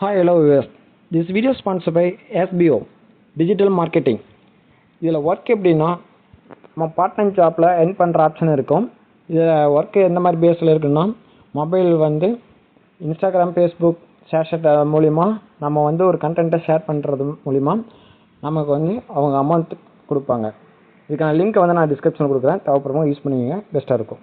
Hi hello viewers. This video sponsor by SPO digital marketing இதில் work எப்படின்னா நம்ம part time ஜாப்பில் என் பண்ணுற ஆப்ஷன் இருக்கும். இதில் ஒர்க்கு எந்த மாதிரி பேஸில் இருக்குன்னா மொபைல் வந்து இன்ஸ்டாகிராம் ஃபேஸ்புக் ஷேர்ஷட் மூலிமா நம்ம வந்து ஒரு கண்டென்ட்டை ஷேர் பண்ணுறது மூலிமா நமக்கு வந்து அவங்க அமௌண்ட் கொடுப்பாங்க. இதுக்கான லிங்க்கை வந்து நான் டிஸ்கிரிப்ஷனில் கொடுக்குறேன். தேவைப்படுறவங்க யூஸ் பண்ணுவீங்க பெஸ்ட்டாக இருக்கும்.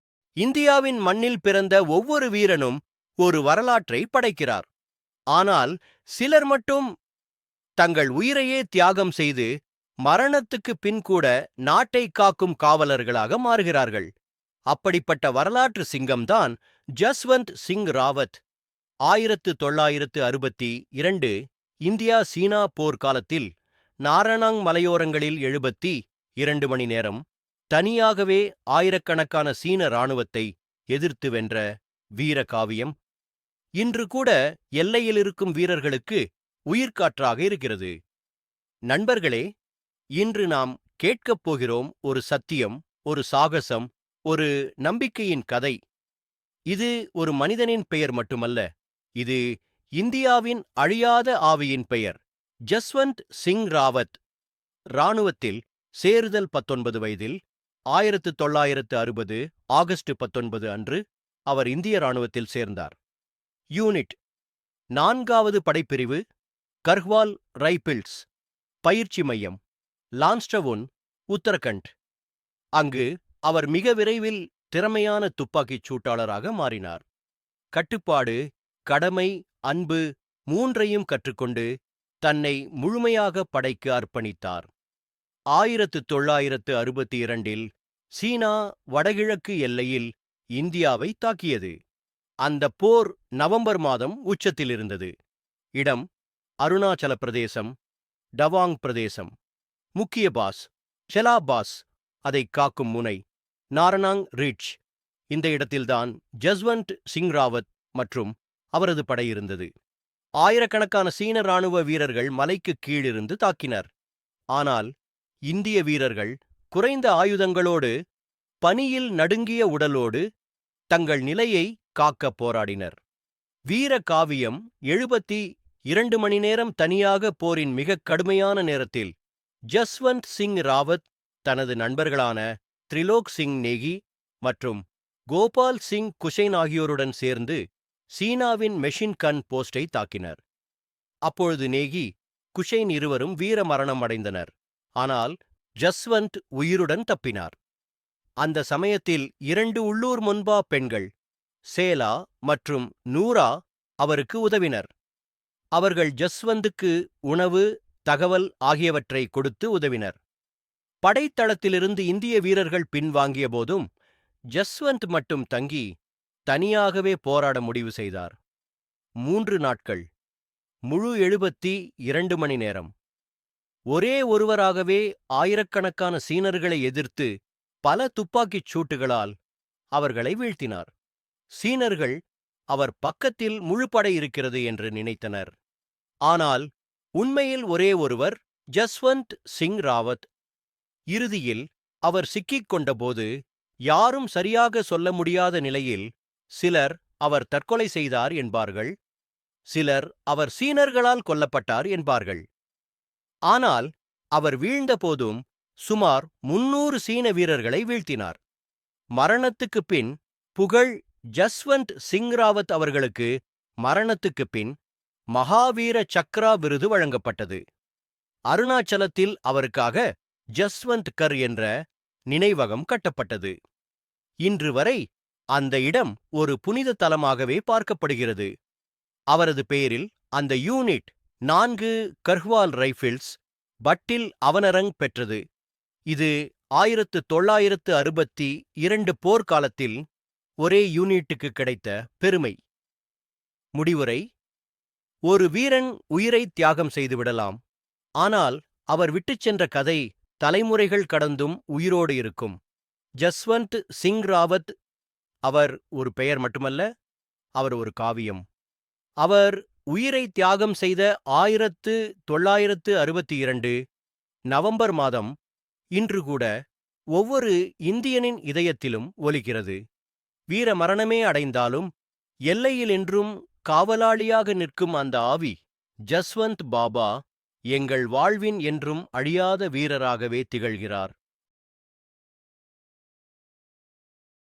இந்தியாவின் மண்ணில் பிறந்த ஒவ்வொரு வீரனும் ஒரு வரலாற்றை படைக்கிறார். ஆனால் சிலர் மட்டும் தங்கள் உயிரையே தியாகம் செய்து மரணத்துக்கு பின் கூட நாட்டை காக்கும் காவலர்களாக மாறுகிறார்கள். அப்படிப்பட்ட வரலாற்று சிங்கம்தான் ஜஸ்வந்த் சிங் ராவத். ஆயிரத்து தொள்ளாயிரத்து அறுபத்தி இரண்டு இந்தியா சீனா போர்க்காலத்தில் நாரணாங் மலையோரங்களில் எழுபத்தி இரண்டு மணி நேரம் தனியாகவே ஆயிரக்கணக்கான சீன இராணுவத்தை எதிர்த்து வென்ற வீர காவியம் இன்று கூட எல்லையில் இருக்கும் வீரர்களுக்கு உயிர்காற்றாக இருக்கிறது. நண்பர்களே இன்று நாம் கேட்கப் போகிறோம் ஒரு சத்தியம் ஒரு சாகசம் ஒரு நம்பிக்கையின் கதை. இது ஒரு மனிதனின் பெயர் மட்டுமல்ல இது இந்தியாவின் அழியாத ஆவியின் பெயர் ஜஸ்வந்த் சிங் ராவத். இராணுவத்தில் சேருதல் பத்தொன்பது வயதில் ஆயிரத்து தொள்ளாயிரத்து அறுபது ஆகஸ்ட் பத்தொன்பது அன்று அவர் இந்திய ராணுவத்தில் சேர்ந்தார். யூனிட். நான்காவது படைப்பிரிவு கர்ஹ்வால் ரைபிள்ஸ் பயிற்சி மையம் லான்ஸ்டவுன் உத்தரகண்ட். அங்கு அவர் மிக விரைவில் திறமையான துப்பாக்கிச் சூட்டாளராக மாறினார். கட்டுப்பாடு கடமை அன்பு மூன்றையும் கற்றுக்கொண்டு தன்னை முழுமையாக படைக்கு அர்ப்பணித்தார். ஆயிரத்து தொள்ளாயிரத்து அறுபத்தி இரண்டில் சீனா வடகிழக்கு எல்லையில் இந்தியாவை தாக்கியது. அந்த போர் நவம்பர் மாதம் உச்சத்தில் இருந்தது இடம் அருணாச்சல பிரதேசம் டவாங் பிரதேசம். முக்கிய பாஸ் செலா பாஸ் அதை காக்கும் முனை நாரணாங் ரிட்ச். இந்த இடத்தில்தான் ஜஸ்வந்த் சிங் ராவத் மற்றும் அவரது படை இருந்தது. ஆயிரக்கணக்கான சீன ராணுவ வீரர்கள் மலைக்கு கீழிருந்து தாக்கினர். ஆனால் இந்திய வீரர்கள் குறைந்த ஆயுதங்களோடு பனியில் நடுங்கிய உடலோடு தங்கள் நிலையை காக்க போராடினர். வீர காவியம் எழுபத்தி இரண்டு மணி நேரம் தனியாக போரின் மிகக் கடுமையான நேரத்தில் ஜஸ்வந்த் சிங் ராவத் தனது நண்பர்களான த்ரிலோக் சிங் நேகி மற்றும் கோபால் சிங் குஷைன் ஆகியோருடன் சேர்ந்து சீனாவின் மெஷின் கன் போஸ்டை தாக்கினர். அப்பொழுது நேகி குஷைன் இருவரும் வீர மரணம் அடைந்தனர். ஆனால் ஜஸ்வந்த் உயிருடன் தப்பினார். அந்த சமயத்தில் இரண்டு உள்ளூர் முன்பா பெண்கள் சேலா மற்றும் நூரா அவருக்கு உதவினர். அவர்கள் ஜஸ்வந்துக்கு உணவு தகவல் ஆகியவற்றை கொடுத்து உதவினர். படைத்தளத்திலிருந்து இந்திய வீரர்கள் பின்வாங்கிய போதும் ஜஸ்வந்த் மட்டும் தங்கி தனியாகவே போராட முடிவு செய்தார். மூன்று நாட்கள் முழு எழுபத்தி இரண்டு மணி நேரம். ஒரே ஒருவராகவே ஆயிரக்கணக்கான சீனர்களை எதிர்த்து பல துப்பாக்கிச் சூட்டுகளால் அவர்களை வீழ்த்தினார். சீனர்கள் அவர் பக்கத்தில் முழுப்படை இருக்கிறது என்று நினைத்தனர். ஆனால் உண்மையில் ஒரே ஒருவர் ஜஸ்வந்த் சிங் ராவத். இறுதியில் அவர் சிக்கிக் கொண்டபோது யாரும் சரியாக சொல்ல முடியாத நிலையில் சிலர் அவர் தற்கொலை செய்தார் என்பார்கள். சிலர் அவர் சீனர்களால் கொல்லப்பட்டார் என்பார்கள். ஆனால் அவர் வீழ்ந்தபோதும் சுமார் முன்னூறு சீன வீரர்களை வீழ்த்தினார். மரணத்துக்குப் பின் புகழ் ஜஸ்வந்த் சிங் ராவத் அவர்களுக்கு மரணத்துக்குப் பின் மகாவீர சக்ரா விருது வழங்கப்பட்டது. அருணாச்சலத்தில் அவருக்காக ஜஸ்வந்த் கர் என்ற நினைவகம் கட்டப்பட்டது. இன்று வரை அந்த இடம் ஒரு புனித தலமாகவே பார்க்கப்படுகிறது. அவரது பெயரில் அந்த யூனிட் நான்கு கர்ஹ்வால் ரைஃபிள்ஸ் பட்டில் அவனரங் பெற்றது. இது ஆயிரத்து தொள்ளாயிரத்து அறுபத்தி இரண்டு போர்க்காலத்தில் ஒரே யூனிட்டுக்கு கிடைத்த பெருமை. முடிவுரை ஒரு வீரன் உயிரை தியாகம் செய்து விடலாம் ஆனால் அவர் விட்டுச் சென்ற கதை தலைமுறைகள் கடந்தும் உயிரோடு இருக்கும். ஜஸ்வந்த் சிங் ராவத் அவர் ஒரு பெயர் மட்டுமல்ல அவர் ஒரு காவியம். அவர் உயிரை தியாகம் செய்த ஆயிரத்து தொள்ளாயிரத்து அறுபத்தி இரண்டு நவம்பர் மாதம் இன்று கூட ஒவ்வொரு இந்தியனின் இதயத்திலும் ஒலிக்கிறது. வீர மரணமே அடைந்தாலும் எல்லையில் என்றும் காவலாளியாக நிற்கும் அந்த ஆவி ஜஸ்வந்த் பாபா எங்கள் வாழ்வின் என்றும் அழியாத வீரராகவே திகழ்கிறார்.